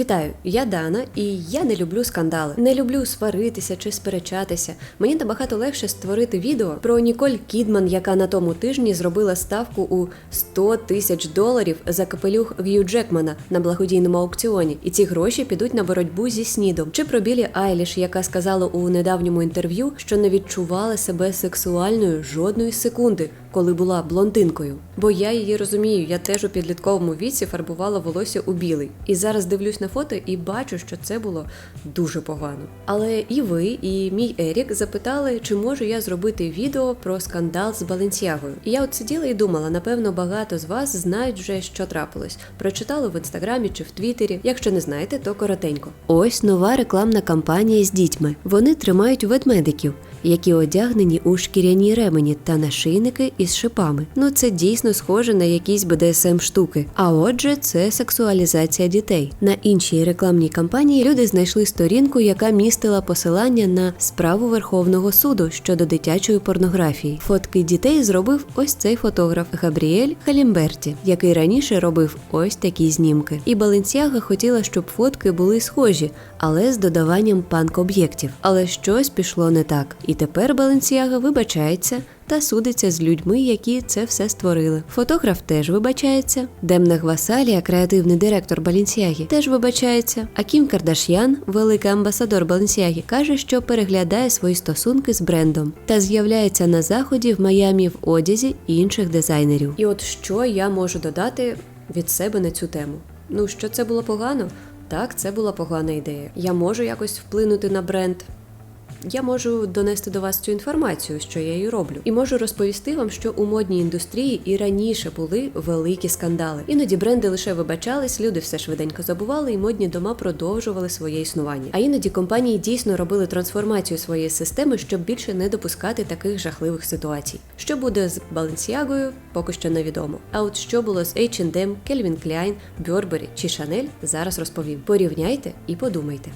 Вітаю, я Дана, і я не люблю скандали. Не люблю сваритися чи сперечатися. Мені набагато легше створити відео про Ніколь Кідман, яка на тому тижні зробила ставку у 100 тисяч доларів за капелюх Г'ю Джекмана на благодійному аукціоні. І ці гроші підуть на боротьбу зі снідом. Чи про Білі Айліш, яка сказала у недавньому інтерв'ю, що не відчувала себе сексуальною жодної секунди, коли була блондинкою. Бо я її розумію, я теж у підлітковому віці фарбувала волосся у білий. І зараз дивлюсь на фото і бачу, що це було дуже погано. Але і ви, і мій Ерік запитали, чи можу я зробити відео про скандал з Баленсіагою. І я от сиділа і думала, напевно, багато з вас знають вже, що трапилось. Прочитали в інстаграмі чи в Твіттері. Якщо не знаєте, то коротенько. Ось нова рекламна кампанія з дітьми. Вони тримають ведмедиків, які одягнені у шкіряні ремені та нашийники із шипами. Ну це дійсно схоже на якісь БДСМ штуки. А отже, це сексуалізація дітей. На іншій рекламній кампанії люди знайшли сторінку, яка містила посилання на справу Верховного суду щодо дитячої порнографії. Фотки дітей зробив ось цей фотограф Габріель Халімберті, який раніше робив ось такі знімки. І Баленсіага хотіла, щоб фотки були схожі, але з додаванням панк-об'єктів. Але щось пішло не так. І тепер Баленсіага вибачається та судиться з людьми, які це все створили. Фотограф теж вибачається. Демна Гвасалія, креативний директор Баленсіаги, теж вибачається. А Кім Кардаш'ян, великий амбасадор Баленсіаги, каже, що переглядає свої стосунки з брендом та з'являється на заході в Майамі в одязі інших дизайнерів. І от що я можу додати від себе на цю тему? Ну що це було погано? Так, це була погана ідея. Я можу якось вплинути на бренд. Я можу донести до вас цю інформацію, що я її роблю, і можу розповісти вам, що у модній індустрії і раніше були великі скандали. Іноді бренди лише вибачались, люди все швиденько забували, і модні дома продовжували своє існування. А іноді компанії дійсно робили трансформацію своєї системи, щоб більше не допускати таких жахливих ситуацій. Що буде з Balenciaga, поки що невідомо. А от що було з H&M, Calvin Klein, Burberry чи Chanel, зараз розповім. Порівняйте і подумайте.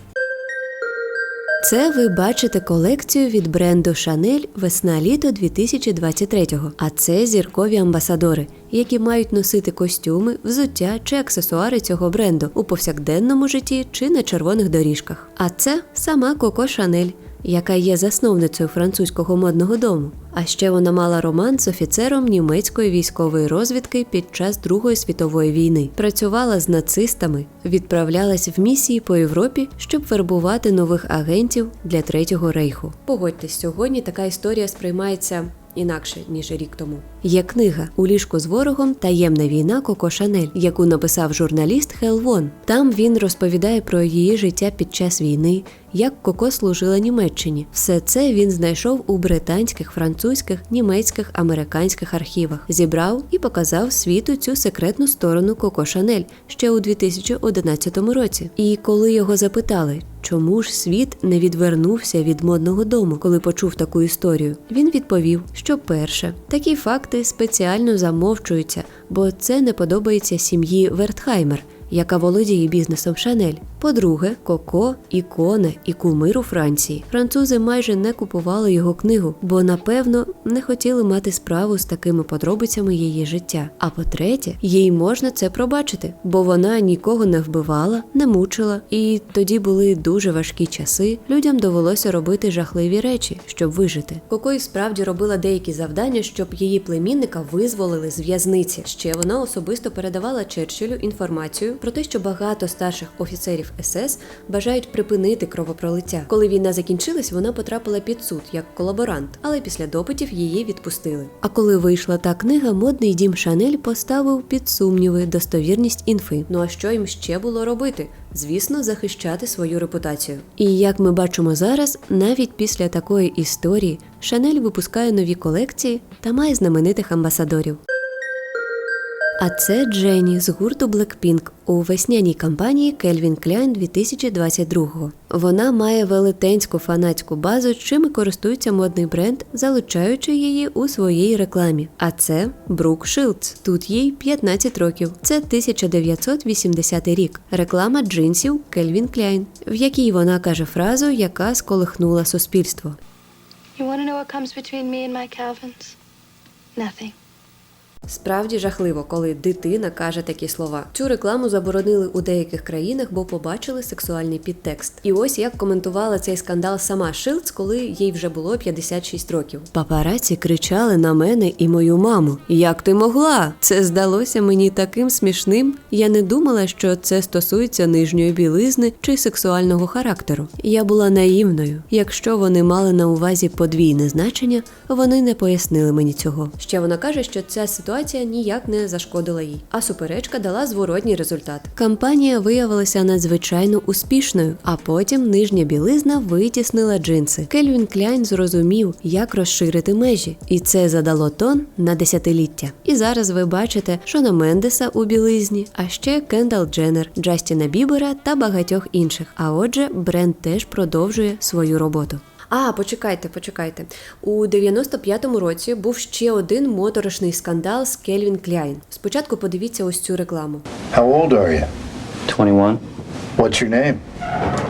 Це ви бачите колекцію від бренду Шанель весна-літо 2023-го. А це зіркові амбасадори, які мають носити костюми, взуття чи аксесуари цього бренду у повсякденному житті чи на червоних доріжках. А це сама Коко Шанель, яка є засновницею французького модного дому. А ще вона мала роман з офіцером німецької військової розвідки під час Другої світової війни. Працювала з нацистами, відправлялась в місії по Європі, щоб вербувати нових агентів для третього рейху. Погодьтесь, сьогодні така історія сприймається. Інакше ніж рік тому є книга у ліжку з ворогом Таємна війна Коко Шанель, яку написав журналіст Хел Вон. Там він розповідає про її життя під час війни, як Коко служила Німеччині. Все це він знайшов у британських, французьких, німецьких, американських архівах, зібрав і показав світу цю секретну сторону Коко Шанель ще у 2011 році. І коли його запитали, чому ж світ не відвернувся від модного дому, коли почув таку історію, він відповів, що перше такі факти спеціально замовчуються, бо це не подобається сім'ї Вертхаймер. Яка володіє бізнесом Шанель. По-друге, Коко, ікона і кумир у Франції. Французи майже не купували його книгу, бо напевно не хотіли мати справу з такими подробицями її життя. А по-третє, їй можна це пробачити, бо вона нікого не вбивала, не мучила, і тоді були дуже важкі часи. Людям довелося робити жахливі речі, щоб вижити. Коко і справді робила деякі завдання, щоб її племінника визволили з в'язниці. Ще вона особисто передавала Черчиллю інформацію про те, що багато старших офіцерів СС бажають припинити кровопролиття. Коли війна закінчилась, вона потрапила під суд як колаборант, але після допитів її відпустили. А коли вийшла та книга, модний дім Шанель поставив під сумніви достовірність інфи. Ну а що їм ще було робити? Звісно, захищати свою репутацію. І як ми бачимо зараз, навіть після такої історії Шанель випускає нові колекції та має знаменитих амбасадорів. А це Дженні з гурту Blackpink у весняній кампанії Calvin Klein 2022. Вона має велетенську фанатську базу, чим і користується модний бренд, залучаючи її у своїй рекламі. А це Брук Шилдс. Тут їй 15 років. Це 1980 рік. Реклама джинсів Calvin Klein, в якій вона каже фразу, яка сколихнула суспільство. You want to know what comes between me and my Calvins? Nothing. Справді жахливо, коли дитина каже такі слова. Цю рекламу заборонили у деяких країнах, бо побачили сексуальний підтекст. І ось як коментувала цей скандал сама Шилц, коли їй вже було 56 років. Папараці кричали на мене і мою маму. Як ти могла? Це здалося мені таким смішним. Я не думала, що це стосується нижньої білизни чи сексуального характеру. Я була наївною. Якщо вони мали на увазі подвійне значення, вони не пояснили мені цього. Ще вона каже, що ця ситуація ніяк не зашкодила їй, а суперечка дала зворотній результат. Кампанія виявилася надзвичайно успішною, а потім нижня білизна витіснила джинси. Кельвін Кляйн зрозумів, як розширити межі, і це задало тон на десятиліття. І зараз ви бачите Шона Мендеса у білизні, а ще Кендал Дженнер, Джастіна Бібера та багатьох інших. А отже, бренд теж продовжує свою роботу. А, почекайте, почекайте. У 95-му році був ще один моторошний скандал з Кельвін Кляйн. Спочатку подивіться ось цю рекламу. How old are you? 21, What's your name?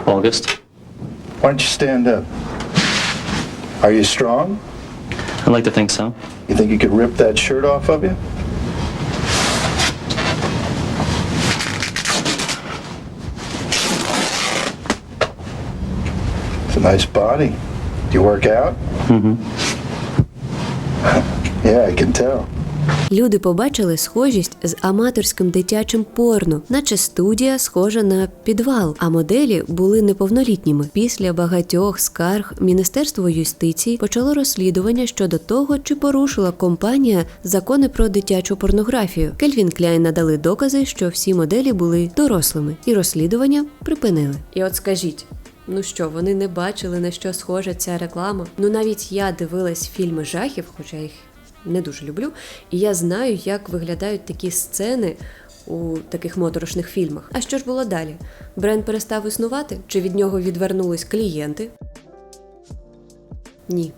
August. Why don't you stand up? Are you strong? I'd like to think so. You think you could rip that shirt off of you? It's a nice body. Do you work out? Mm-hmm. yeah, I can tell. Люди побачили схожість з аматорським дитячим порно, наче студія схожа на підвал, а моделі були неповнолітніми. Після багатьох скарг Міністерство юстиції почало розслідування щодо того, чи порушила компанія закони про дитячу порнографію. Кельвін Кляйн надали докази, що всі моделі були дорослими, і розслідування припинили. І от скажіть. Ну що, вони не бачили на що схожа ця реклама? Ну навіть я дивилась фільми жахів, хоча їх не дуже люблю, і я знаю, як виглядають такі сцени у таких моторошних фільмах. А що ж було далі? Бренд перестав існувати? Чи від нього відвернулись клієнти? Ні.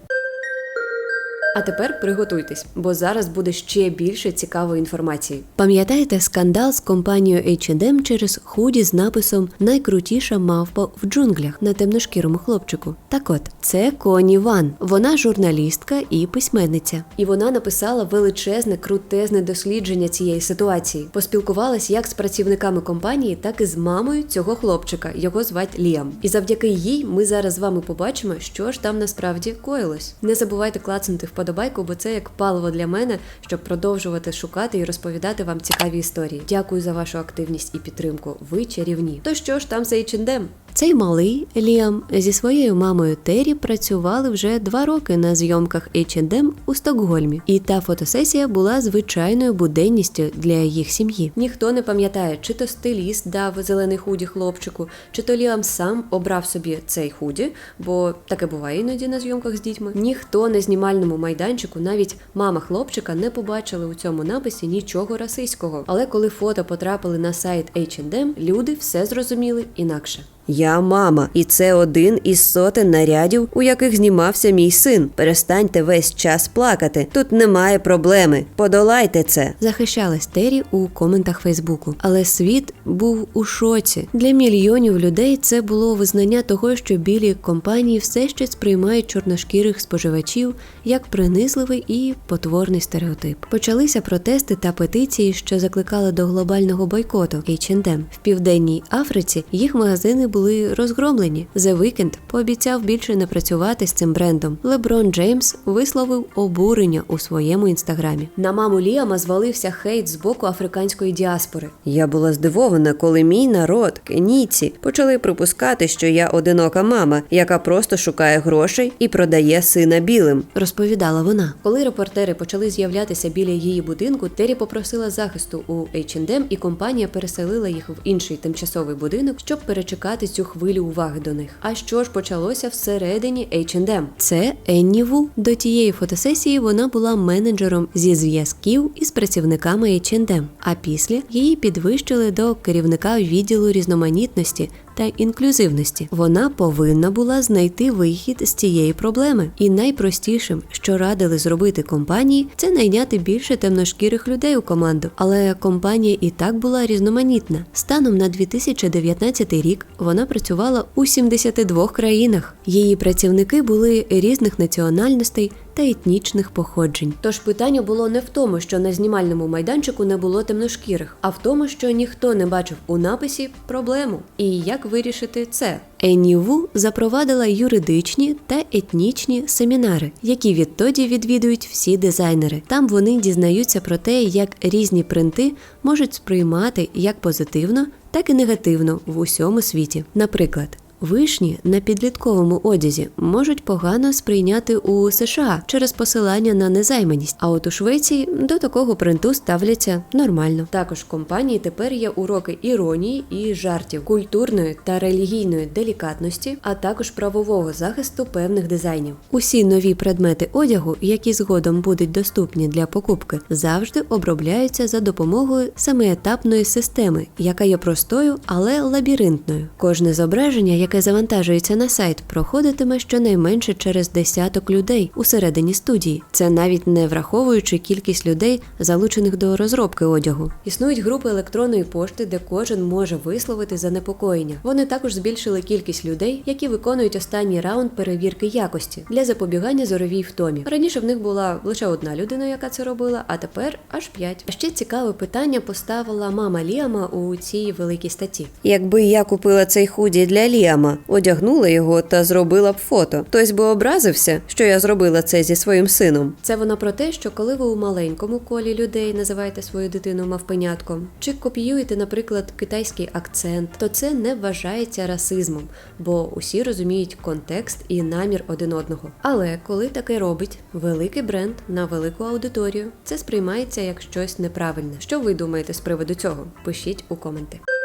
А тепер приготуйтесь, бо зараз буде ще більше цікавої інформації. Пам'ятаєте скандал з компанією H&M через худі з написом Найкрутіша мавпа в джунглях на темношкірому хлопчику. Так от, це Коні Ван. Вона журналістка і письменниця. І вона написала величезне, крутезне дослідження цієї ситуації. Поспілкувалась як з працівниками компанії, так і з мамою цього хлопчика. Його звать Ліам. І завдяки їй ми зараз з вами побачимо, що ж там насправді коїлось. Не забувайте клацнути вподобайку, бо це як паливо для мене, щоб продовжувати шукати і розповідати вам цікаві історії. Дякую за вашу активність і підтримку. Ви чарівні. То що ж там за H&M? Цей малий Ліам зі своєю мамою Террі працювали вже два роки на зйомках H&M у Стокгольмі, і та фотосесія була звичайною буденністю для їх сім'ї. Ніхто не пам'ятає, чи то стиліст дав зелений худі хлопчику, чи то Ліам сам обрав собі цей худі, бо таке буває іноді на зйомках з дітьми. Ніхто на знімальному майданчику, навіть мама хлопчика, не побачили у цьому написі нічого расистського. Але коли фото потрапили на сайт H&M, люди все зрозуміли інакше. Я мама, і це один із сотень нарядів, у яких знімався мій син. Перестаньте весь час плакати. Тут немає проблеми. Подолайте це. Захищалась Террі у коментах Фейсбуку. Але світ був у шоці. Для мільйонів людей це було визнання того, що білі компанії все ще сприймають чорношкірих споживачів як принизливий і потворний стереотип. Почалися протести та петиції, що закликали до глобального бойкоту H&M. В південній Африці їх магазини були розгромлені. The Weeknd пообіцяв більше не працювати з цим брендом. Леброн Джеймс висловив обурення у своєму інстаграмі. На маму Ліама звалився хейт з боку африканської діаспори. Я була здивована, коли мій народ, кенійці, почали припускати, що я одинока мама, яка просто шукає грошей і продає сина білим. Розповідала вона. Коли репортери почали з'являтися біля її будинку, Террі попросила захисту у H&M, і компанія переселила їх в інший тимчасовий будинок, щоб перечекати цю хвилю уваги до них. А що ж почалося всередині H&M? Це Енні Ву. До тієї фотосесії вона була менеджером зі зв'язків із працівниками H&M, а після її підвищили до керівника відділу різноманітності та інклюзивності. Вона повинна була знайти вихід з цієї проблеми. І найпростішим, що радили зробити компанії, це найняти більше темношкірих людей у команду. Але компанія і так була різноманітна. Станом на 2019 рік вона працювала у 72 країнах. Її працівники були різних національностей та етнічних походжень. Тож питання було не в тому, що на знімальному майданчику не було темношкірих, а в тому, що ніхто не бачив у написі проблему. І як вирішити це? Енні Ву запровадила юридичні та етнічні семінари, які відтоді відвідують всі дизайнери. Там вони дізнаються про те, як різні принти можуть сприймати як позитивно, так і негативно в усьому світі. Наприклад. Вишні на підлітковому одязі можуть погано сприйняти у США через посилання на незайманість, а от у Швеції до такого принту ставляться нормально. Також в компанії тепер є уроки іронії і жартів, культурної та релігійної делікатності, а також правового захисту певних дизайнів. Усі нові предмети одягу, які згодом будуть доступні для покупки, завжди обробляються за допомогою семиетапної системи, яка є простою, але лабіринтною. Кожне зображення, яке завантажується на сайт, проходитиме щонайменше через десяток людей усередині студії. Це навіть не враховуючи кількість людей, залучених до розробки одягу. Існують групи електронної пошти, де кожен може висловити занепокоєння. Вони також збільшили кількість людей, які виконують останній раунд перевірки якості для запобігання зоровій втомі. Раніше в них була лише одна людина, яка це робила, а тепер аж п'ять. А ще цікаве питання поставила мама Ліама у цій великій статті. Якби я купила цей худі для Ліама, одягнула його та зробила б фото, хтось би образився, що я зробила це зі своїм сином. Це вона про те, що коли ви у маленькому колі людей називаєте свою дитину мавпенятком, чи копіюєте, наприклад, китайський акцент, то це не вважається расизмом, бо усі розуміють контекст і намір один одного. Але коли таке робить великий бренд на велику аудиторію, це сприймається як щось неправильне. Що ви думаєте з приводу цього? Пишіть у коменти.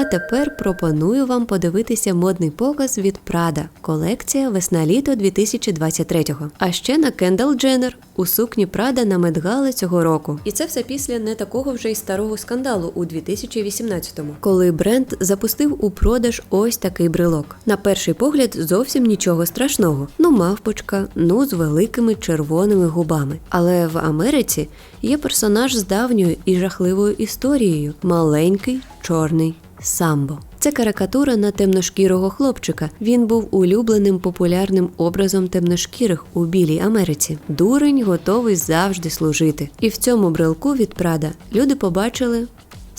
А тепер пропоную вам подивитися модний показ від Prada. Колекція весна-літо 2023-го. А ще на Кендал Дженнер у сукні Prada на Медгали цього року. І це все після не такого вже й старого скандалу у 2018-му, коли бренд запустив у продаж ось такий брелок. На перший погляд зовсім нічого страшного. Ну, мавпочка, ну з великими червоними губами. Але в Америці є персонаж з давньою і жахливою історією маленький чорний самбо. Це карикатура на темношкірого хлопчика. Він був улюбленим популярним образом темношкірих у білій Америці. Дурень готовий завжди служити. І в цьому брелку від Прада люди побачили.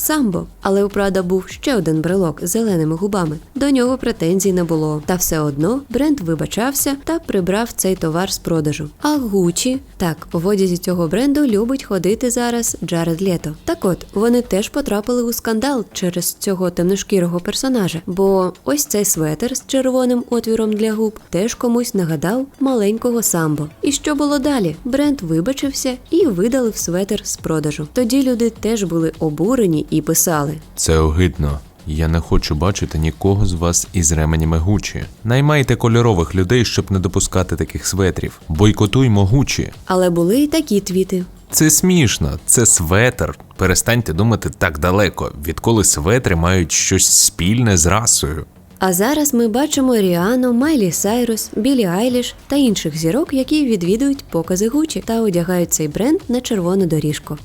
Самбо, але у Прада був ще один брелок з зеленими губами. До нього претензій не було. Та все одно бренд вибачався та прибрав цей товар з продажу. А Гучі, так, в одязі цього бренду любить ходити зараз Джаред Лето. Так от вони теж потрапили у скандал через цього темношкірого персонажа. Бо ось цей светер з червоним отвіром для губ теж комусь нагадав маленького самбо. І що було далі? Бренд вибачився і видалив светер з продажу. Тоді люди теж були обурені і писали: Це огидно. Я не хочу бачити нікого з вас із ременями Гучі. Наймайте кольорових людей, щоб не допускати таких светрів. Бойкотуймо Гучі. але були й такі твіти. Це смішно, це светр. Перестаньте думати так далеко, відколи светри мають щось спільне з расою. А зараз ми бачимо Ріану, Майлі Сайрус, Білі Айліш та інших зірок, які відвідують покази Гучі та одягають цей бренд на червону доріжку.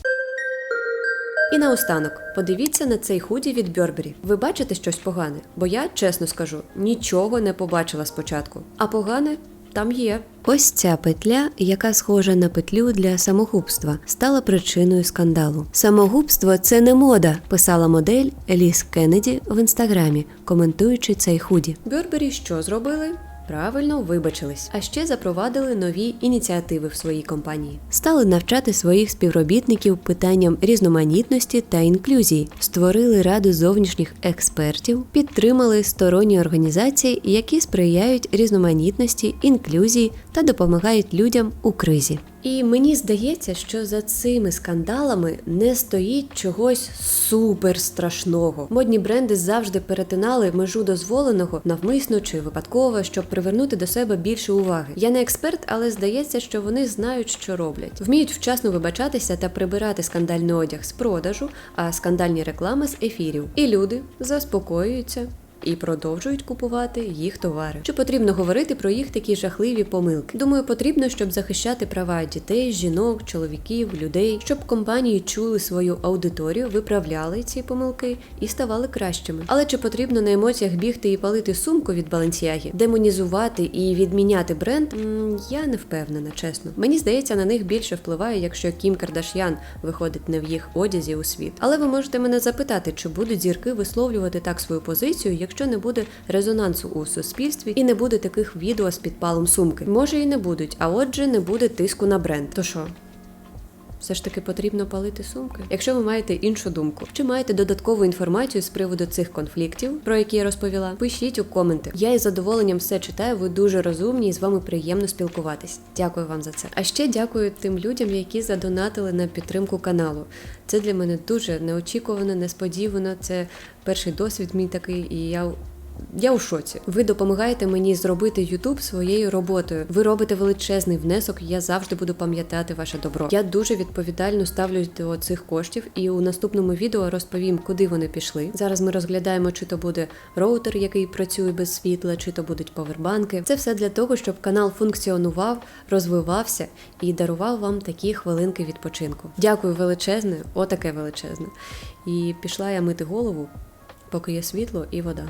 І наостанок, подивіться на цей худі від Бьорбері. Ви бачите щось погане? Бо я, чесно скажу, нічого не побачила спочатку. А погане там є. Ось ця петля, яка схожа на петлю для самогубства, стала причиною скандалу. Самогубство це не мода, писала модель Еліс Кеннеді в інстаграмі, коментуючи цей худі. Бьорбері що зробили? Правильно вибачились, а ще запровадили нові ініціативи в своїй компанії. Стали навчати своїх співробітників питанням різноманітності та інклюзії, створили раду зовнішніх експертів, підтримали сторонні організації, які сприяють різноманітності, інклюзії та допомагають людям у кризі. І мені здається, що за цими скандалами не стоїть чогось супер страшного. Модні бренди завжди перетинали межу дозволеного навмисно чи випадково, щоб привернути до себе більше уваги. Я не експерт, але здається, що вони знають, що роблять. Вміють вчасно вибачатися та прибирати скандальний одяг з продажу, а скандальні реклами з ефірів. І люди заспокоюються. І продовжують купувати їх товари. Чи потрібно говорити про їх такі жахливі помилки? Думаю, потрібно, щоб захищати права дітей, жінок, чоловіків, людей, щоб компанії чули свою аудиторію, виправляли ці помилки і ставали кращими. Але чи потрібно на емоціях бігти і палити сумку від Баленсіагі, демонізувати і відміняти бренд? М, я не впевнена, чесно. Мені здається, на них більше впливає, якщо Кім Кардаш'ян виходить не в їх одязі у світ. Але ви можете мене запитати, чи будуть зірки висловлювати так свою позицію, якщо не буде резонансу у суспільстві і не буде таких відео з підпалом сумки. Може і не будуть, а отже, не буде тиску на бренд. То що? Все ж таки потрібно палити сумки. Якщо ви маєте іншу думку, чи маєте додаткову інформацію з приводу цих конфліктів, про які я розповіла, пишіть у коменти. Я із задоволенням все читаю. Ви дуже розумні і з вами приємно спілкуватись. Дякую вам за це. А ще дякую тим людям, які задонатили на підтримку каналу. Це для мене дуже неочікувано, несподівано. Це перший досвід мій такий, і я я у шоці. Ви допомагаєте мені зробити YouTube своєю роботою. Ви робите величезний внесок. Я завжди буду пам'ятати ваше добро. Я дуже відповідально ставлюсь до цих коштів, і у наступному відео розповім, куди вони пішли. Зараз ми розглядаємо, чи то буде роутер, який працює без світла, чи то будуть повербанки. Це все для того, щоб канал функціонував, розвивався і дарував вам такі хвилинки відпочинку. Дякую величезне, отаке величезне. І пішла я мити голову, поки є світло і вода.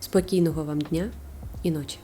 Спокійного вам дня і ночі.